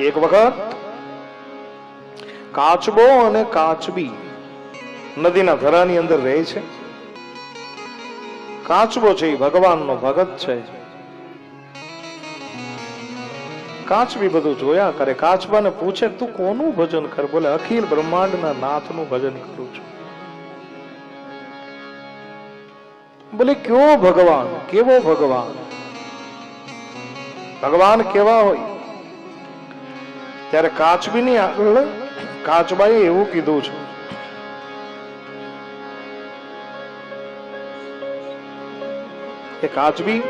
એક વખત. કાચબો અને કાચબી નદીના ધરાની અંદર રહે છે. કાચબો છે એ ભગવાનનો ભગત છે. કાચબી બધું જોયા કરે. કાચબાને પૂછે, તું કોનું ભજન કર? બોલે, અખિલ બ્રહ્માંડના નાથનું ભજન કરું છું. બોલે, કયો ભગવાન? કેવો ભગવાન? ભગવાન કેવા હોય? ત્યારે કાચબીની આગળ કાચબાએ એવું કીધું છે. કે કાચબી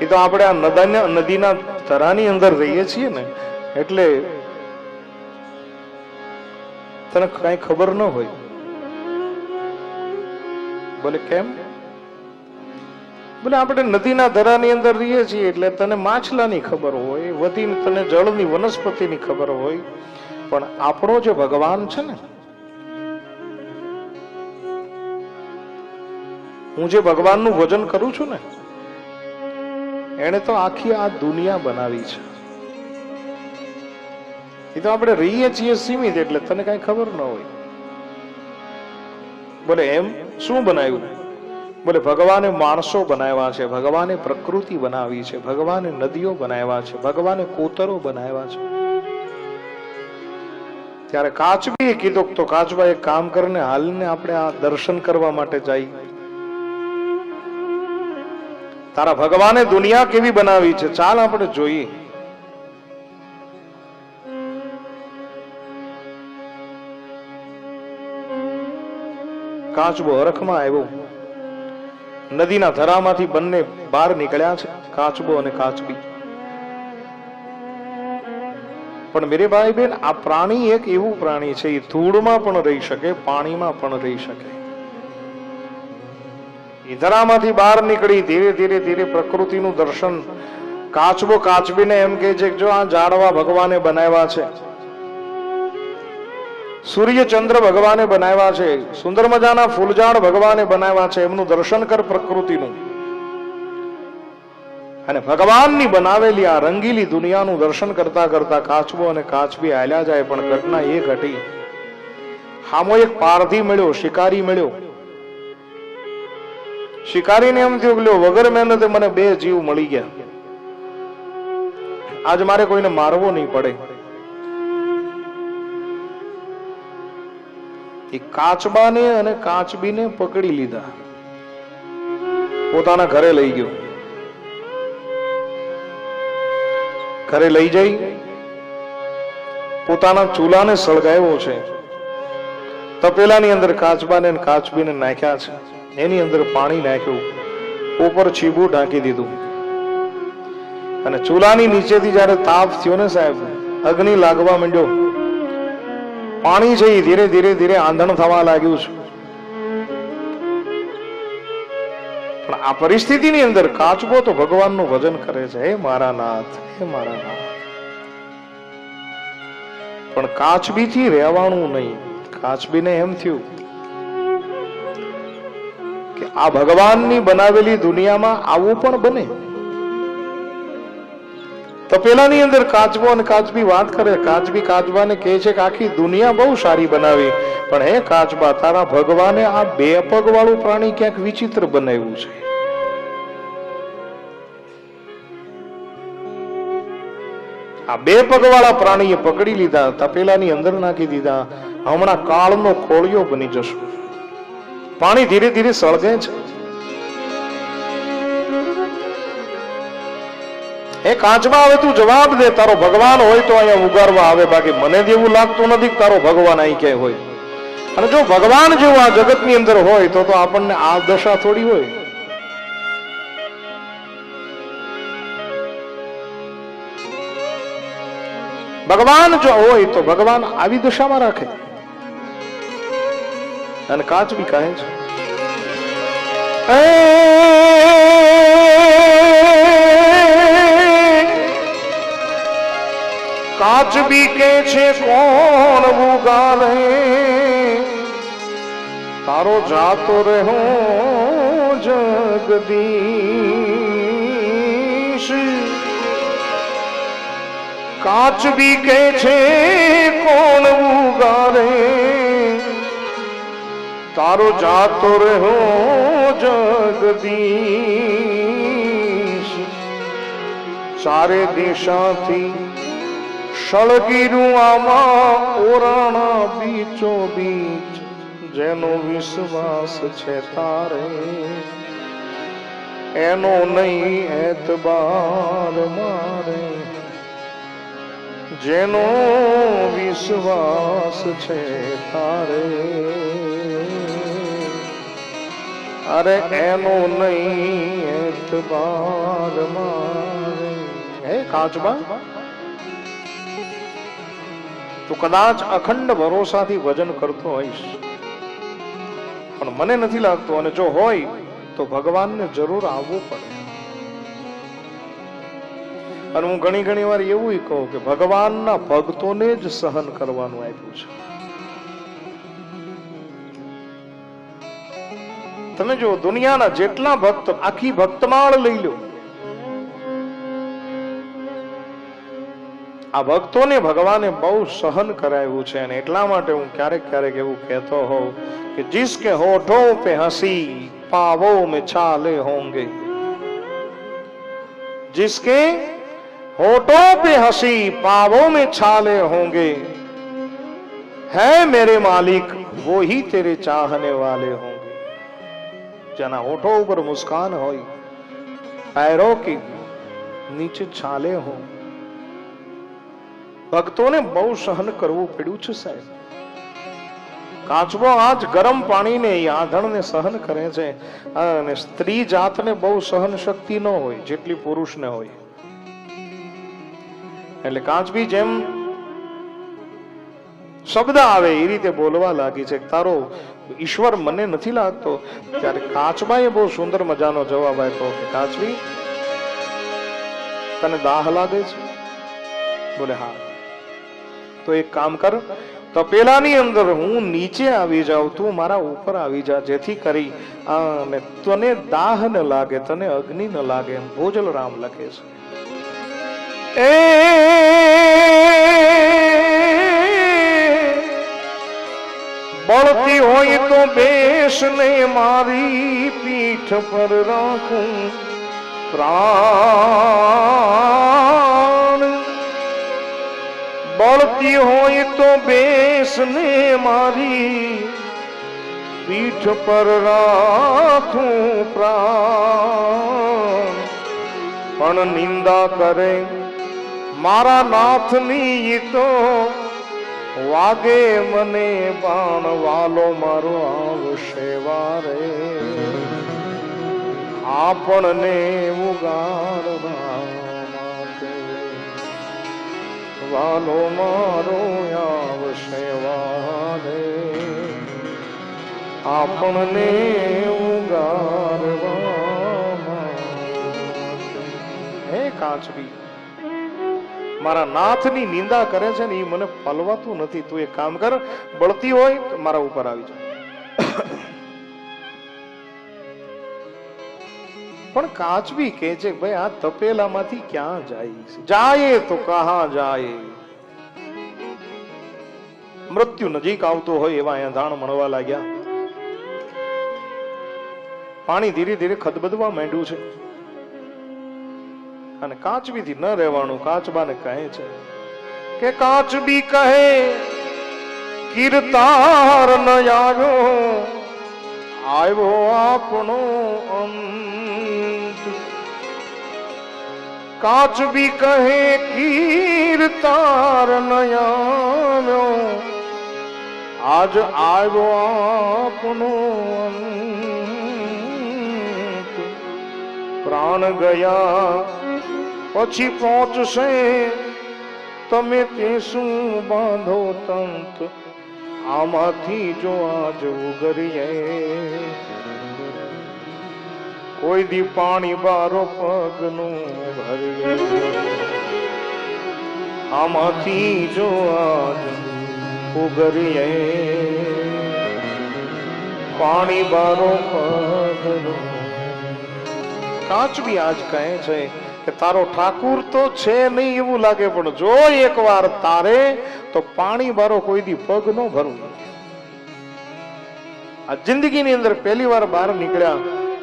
એ તો આપણે આ નદાના નદીના તરાની અંદર રહીએ છીએ ને, એટલે તને કઈ ખબર ન હોય. બોલે, કેમ? બોલે આપણે નદીના ધરાની અંદર રહીએ છીએ એટલે તને માછલાની ખબર હોય વધી તને જળની વનસ્પતિની ખબર હોય. પણ આપણો જે ભગવાન છે ને, હું જે ભગવાનનું ભજન કરું છું ને, એણે તો આખી આ દુનિયા બનાવી છે. એ તો આપણે રહીએ છીએ સીમિત, એટલે તને કઈ ખબર ન હોય. બોલે, એમ? શું બનાવ્યું? બોલે, ભગવાને માણસો બનાવ્યા છે, ભગવાને પ્રકૃતિ બનાવી છે, ભગવાને નદીઓ બનાવ્યા છે, ભગવાને કોતરો બનાવ્યા છે. ત્યારે કાચબીએ કીધું તો કાચબા એક કામ કરીને હાલને આપણે આ દર્શન કરવા માટે જઈએ તારા ભગવાને દુનિયા કેવી બનાવી છે, ચાલ આપણે જોઈએ. કાચબો હરખમાં આવ્યો. નદીના ધરામાંથી બંને બહાર નીકળ્યા છે, કાચબો અને કાચબી. પણ મેરે ભાઈ બેન આ પ્રાણી એક એવું પ્રાણી છે, એ ધૂળમાં પણ રહી શકે, પાણીમાં પણ રહી શકે. એ ધરામાંથી બહાર નીકળી ધીરે ધીરે ધીરે પ્રકૃતિનું દર્શન, કાચબો કાચબીને એમ કે છે જો આ જાડવા ભગવાને બનાવ્યા છે સૂર્ય ચંદ્ર ભગવાને બનાવ્યા છે, સુંદર મજાના ફૂલઝાડ ભગવાને બનાવ્યા છે, એમનું દર્શન કર પ્રકૃતિનું. અને ભગવાનની બનાવેલી આ રંગીલી દુનિયાનું દર્શન કરતા કરતા કાચબો અને કાચબી હાલ્યા જાય, પણ ઘટના એ ઘટી. હામો એક પારધી મળ્યો, શિકારી મળ્યો. શિકારીને એમ થયું કે વગર મહેનતે મને બે જીવ મળી ગયા. આજ મારે કોઈને મારવો નહીં પડે. એ કાચબાને અને કાચબીને પકડી લીધા. પોતાના ઘરે લઈ ગયો. ઘરે લઈ જઈ. પોતાના ચૂલાને સળગાવ્યો છે. તપેલાની અંદર કાચબાને કાચબીને નાખ્યા છે. એની અંદર પાણી નાખ્યું. ઉપર છીબું ઢાંકી દીધું. અને ચૂલાની નીચેથી જ્યારે તાપ થયો ને સાહેબ, અગ્નિ લાગવા માંડ્યો. પાણી છે એ ધીરે ધીરે ધીરે આંધણ થવા લાગ્યું છે. પણ આ પરિસ્થિતિની અંદર કાચબો તો ભગવાનનું ભજન કરે છે. હે મારા નાથ, હે મારા નાથ. પણ કાચબીથી રહેવાનું નહીં. કાચબીને એમ થયું કે આ ભગવાનની બનાવેલી દુનિયામાં આવું પણ બને. તપેલાની અંદર કાચબો અને કાચબી વાત કરે. કાચબી કાચબાને કહે છે કે આખી દુનિયા બહુ સારી બનાવી. પણ હે કાચબા, તારા ભગવાને આ બે પગ વાળું પ્રાણી ક્યાંક વિચિત્ર બનાવ્યું છે. આ બે પગવાળા પ્રાણીએ પકડી લીધા તપેલાની અંદર નાખી દીધા. હમણાં કાળનો કોળિયો બની જશું. પાણી ધીરે ધીરે સળગે છે. એ કાચમાં હવે તું જવાબ દે, તારો ભગવાન હોય તો અહીંયા ઉગારવા આવે. બાકી મને એવું લાગતું નથી તારો ભગવાન અહીં ક્યાંય હોય. અને જો ભગવાન જેવું આ જગતની અંદર હોય, તો તો આપણને આ દશા થોડી હોય. ભગવાન જો હોય તો ભગવાન આવી દશામાં રાખે. અને કાચ બી કહે છે. કાચ બી કે છે કોણ ઉગારે તારો જાતો રહો જગદીશ કાચ બી કે છે કોણ ઉગારે તારો જાતો રહ્યો જગદીશ ચારે દિશાથી સળગીરું આમાં ઓરાણા બીચો બીચ, જેનો વિશ્વાસ છે તારે. એનો નહીં એતબાર મારે. જેનો વિશ્વાસ છે તારે. અરે એનો નહીં એતબાર મારે. હે કાચબા? તું કદાચ અખંડ ભરોસાથી વજન કરતો હોઈશ. પણ મને નથી લાગતું અને જો હોય, તો ભગવાનને જરૂર આવવું પડે. અને હું ઘણી ઘણી વાર એવું કહું કે ભગવાનના ભક્તોને જ સહન કરવાનું આપ્યું છે. તમે જો દુનિયાના જેટલા ભક્ત આખી ભક્તમાળ લઈ લો આ ભક્તોને ભગવાને બહુ સહન કરાવ્યું છે અને એટલા માટે હું ક્યારેક ક્યારેક એવું કહેતો હોઉં કે जिसके होठों पे हंसी पावों में छाले होंगे जिसके होठों पे हंसी पावों में छाले होंगे है मेरे मालिक वो ही तेरे चाहने वाले होंगे જેના હોઠો ઉપર મુસ્કાન હોય पैरों की નીચે છાલે હો ભક્તોને બહુ સહન કરવું પડ્યું છે સાહેબ. કાચબો આજ ગરમ પાણીને આંધણને સહન કરે છે. અને સ્ત્રી જાતને બહુ સહન શક્તિ ન હોય, જેટલી પુરુષને હોય. એટલે કાચબી જેમ શબ્દ આવે એ રીતે બોલવા લાગી છે. તારો ઈશ્વર મને નથી લાગતો. ત્યારે કાચબાએ બહુ સુંદર મજાનો જવાબ આપ્યો કે, કાચબી, તને દાહ લાગે છે? બોલે, હા. તો એક કામ કર, તપેલાની અંદર હું નીચે આવી જાઉં, તું મારા ઉપર આવી જા, જેથી કરી અને તને દાહ ન લાગે, તને અગ્નિ ન લાગે, એમ ભોજલ રામ લખે છે. એ, બળતી હોય તો બેસને મારી પીઠ પર રાખું. પ્રાણ બળતી હોય તો બેસને મારી પીઠ પર રાખું પ્રાણ. પણ નિંદા કરે મારા નાથની તો વાગે મને બાણ, વાલો મારો આવશે વારે. આપણને ઉગાડવા વાલો મારો આવશે વારે આપણને હે કાચબી, મારા નાથની નિંદા કરે છે ને એ મને ફલવાતું નથી. તું એક કામ કર, બળતી હોય તો મારા ઉપર આવી જા. પણ કાચબી કે છે, ભાઈ, આ તપેલામાંથી ક્યાં જાય જાય તો કહા જાય? મૃત્યુ નજીક આવતો હોય એવા અહીંયા મળવા લાગ્યા. પાણી ધીરે ધીરે ખદબદવા માંડ્યું છે. અને કાચબીથી ન રહેવાનું કાચબાને કહે છે કે, કાચબી કહે, કીર્તાર ન આવ્યો આવ્યો આપણો અંત કાચબી કહે કીર્તાર ન આવ્યો આજ આવ્યો આપણો અંત પ્રાણ ગયા પછી પહોંચશે તમે તે શું બાંધો તંત આમાંથી જો આજ ઉગરીએ. કોઈ દી પાણી બારો પગનું ભરીએ. આમાંથી જો આજ ઉગરીએ. પાણી બારો પગનું. કાચ બી આજ કહે છે કે તારો ઠાકુર તો છે નહીં એવું લાગે, પણ જો એકવાર તારે, તો પાણી બારો કોઈ દી પગ ન ભરવું આ જિંદગીની અંદર પહેલી વાર બહાર નીકળ્યા,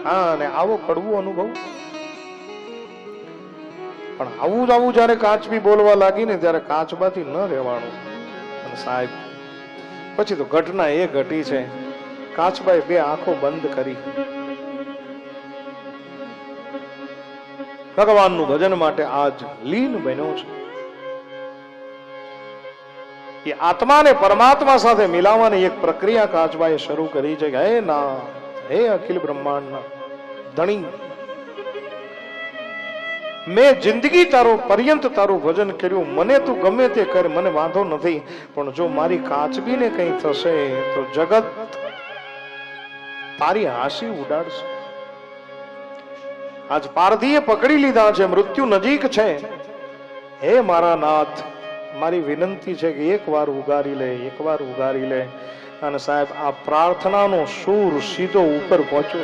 હા, અને આવો કડવું અનુભવ. પણ આવું જ, આવું જયારે કાચબી બોલવા લાગી ને ત્યારે કાચબાથી ન રહેવાનું. સાહેબ, પછી તો ઘટના એ ઘટી છે. કાચબાએ બે આંખો બંધ કરી. ભગવાનનું ભજન માટે આજ લીન બન્યો છે. એ આત્માને પરમાત્મા સાથે મિલાવવાની એક પ્રક્રિયા કાચબાએ શરૂ કરી છે હે ના હે અખિલ બ્રહ્માંડના ધણી, મેં જિંદગી તારો, પર્યંત તારું ભજન કર્યું. મને તું ગમે તે કર, મને વાંધો નથી, પણ જો મારી કાચબીને કંઈ થશે, તો જગત તારી હાસી ઉડાડશે. આજ પારધીએ પકડી લીધા છે, મૃત્યુ નજીક છે. હે મારા નાથ, મારી વિનંતી છે કે એકવાર ઉગારી લે, એકવાર ઉગારી લે. અને સાહેબ, આ પ્રાર્થનાનો સૂર સીધો ઉપર પહોંચ્યો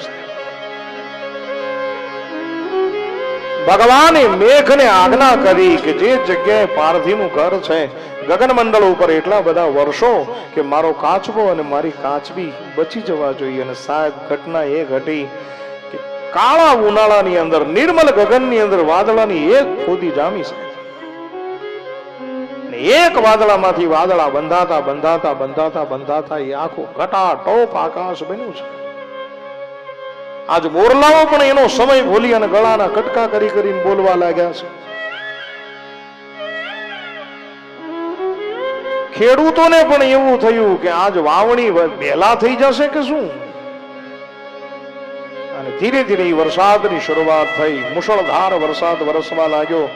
ભગવાને મેઘને આજ્ઞા કરી કે જે જગ્યાએ પારધીનું ઘર છે ગગનમંડળ ઉપર એટલા બધા વર્ષો કે મારો કાચબો અને મારી કાચબી બચી જવા જોઈએ. અને સાહેબ, ઘટના એ ઘટી કાળા ઉનાળાની અંદર, નિર્મલ ગગનની અંદર વાદળાની એક ખોદી જામી અને એક વાદળામાંથી વાદળા બંધાતા બંધાતા બંધાતા બંધાતા એ આખું ઘટા ટોપ આકાશ બન્યું છે. આજ મોરલાઓ પણ એનો સમય ભૂલી અને ગળાના કટકા કરી કરીને બોલવા લાગ્યા છે. ખેડૂતોને પણ એવું થયું કે આજ વાવણી વહેલા થઈ જશે કે શું? અને ધીરે ધીરે વરસાદની શરૂઆત થઈ. મુશળધાર વરસાદ વરસવા લાગ્યો.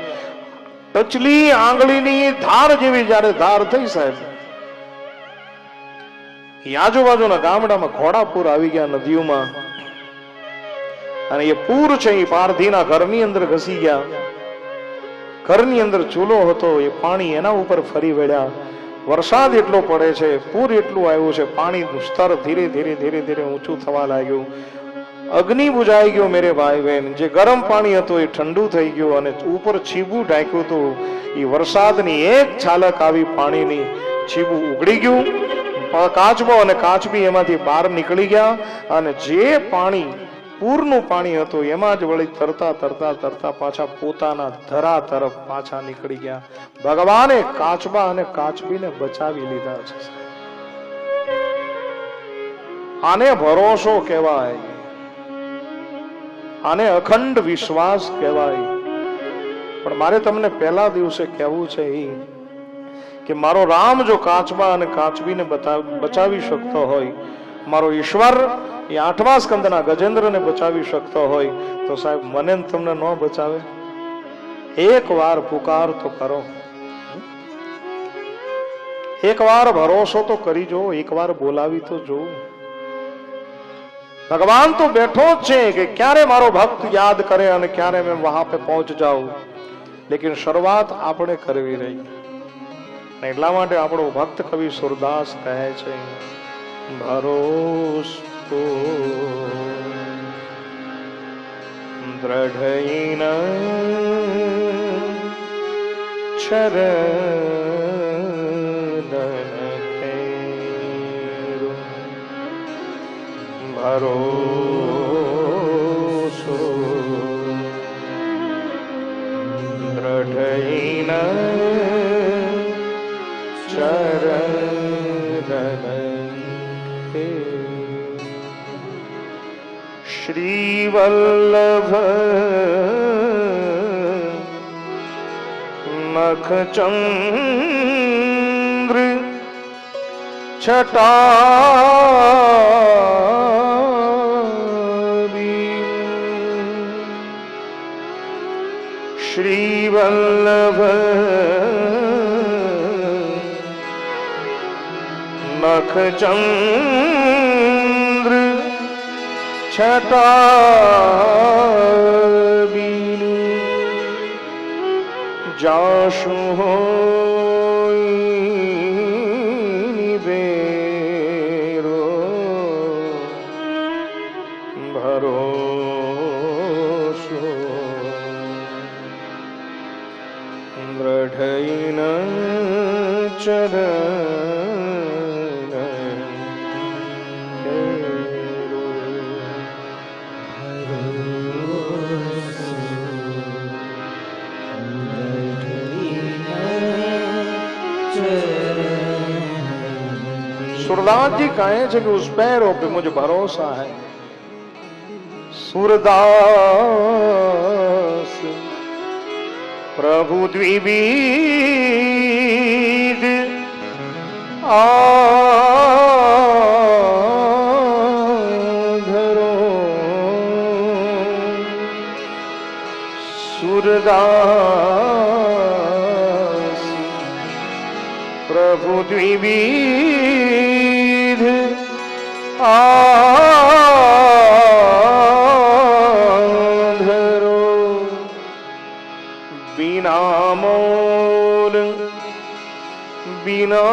ટચલી આંગળીની ધાર જેવી જ્યારે ધાર થઈ સાહેબ. આજુબાજુના ગામડામાં ઘોડાપુર આવી ગયા નદીઓમાં. અને એ પૂર છે એ પારધીના ઘરની અંદર ઘસી ગયા. ઘરની અંદર ચૂલો હતો, એ પાણી એના ઉપર ફરી વળ્યા. વરસાદ એટલો પડે છે, પૂર એટલું આવ્યું છે, પાણીનું સ્તર ધીરે ધીરે ધીરે ધીરે ઊંચું થવા લાગ્યું. અગ્નિ બુજાઈ ગયો મેરે ભાઈ બહેન. જે ગરમ પાણી હતું એ ઠંડુ થઈ ગયું અને ઉપર છીબું ઢાંક્યું હતું. એ વરસાદની એક છાલક આવી પાણીની છીબું ઉગડી ગયું. કાચબો અને કાચબી એમાંથી બહાર નીકળી ગયા અને જે પાણી, પૂરનું પાણી હતું એમાં જ વળી તરતા તરતા તરતા પાછા પોતાના ધરા તરફ પાછા નીકળી ગયા. ભગવાને કાચબા અને કાચબીને બચાવી લીધા છે. આને ભરોસો કહેવાય. આને અખંડ વિશ્વાસ કહેવાય. પણ મારે તમને પહેલા દિવસે કહેવું છે એ કે મારો રામ જો કાચબા અને કાચબીને બચાવી શકતો હોય, મારો ઈશ્વર એ આઠમા સ્કંદના ગજેન્દ્રને બચાવી શકતો હોય, તો સાહેબ મને તમને ન બચાવે? એક વાર પુકાર તો કરો. એક વાર ભરોસો તો કરી જો, એક વાર બોલાવી તો જો. ભગવાન તો બેઠો જ છે કે ક્યારે મારો ભક્ત યાદ કરે અને ક્યારે મેં વહાં પે પહોંચ જાઉં લેકિન શરૂઆત આપણે કરવી રહી અને એટલા માટે આપણો ભક્ત કવિ સુરદાસ કહે છે ભરોસો દ્રઢઈન ચરણ ભરોસો દ્રઢઈન ચરણ શ્રીવલ્લભ મખચંદ્ર છટા નખચંદ્ર છટા જાશુ सूरदास जी कहे છે કે उस पैरों पे मुझे भरोसा है। सूरदास, प्रभु द्विविद आधरो। सूरदास, प्रभु द्विविध ধরো বিনামল বিনা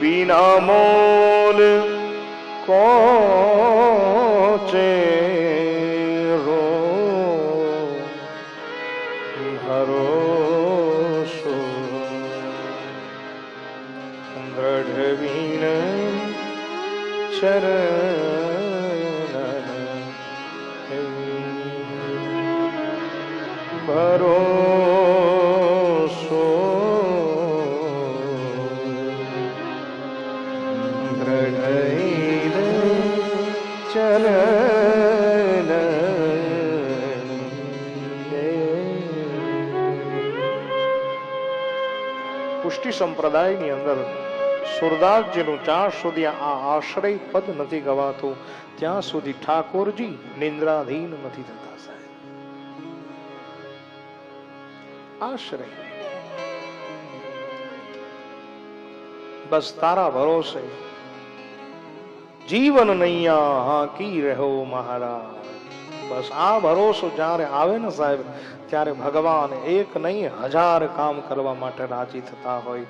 বিনামল কচে রো ধরো। દ્રઢવીણ ચરણ ભરોસો દ્રઢવીણ ચરણ પુષ્ટિ સંપ્રદાયની અંદર સુરદાસજીનું જ્યાં સુધી આ આશ્રય પદ નથી ગવાતું, ત્યાં સુધી ઠાકોરજી નિંદ્રાધીન નથી થતા સાહેબ. આશ્રય. બસ તારા ભરોસે. જીવન નૈયા હાકી રહો મહારાજ. બસ આ ભરોસો જ્યારે આવે ને સાહેબ, ત્યારે ભગવાન એક નહીં હજાર કામ કરવા માટે રાજી થતા હોય.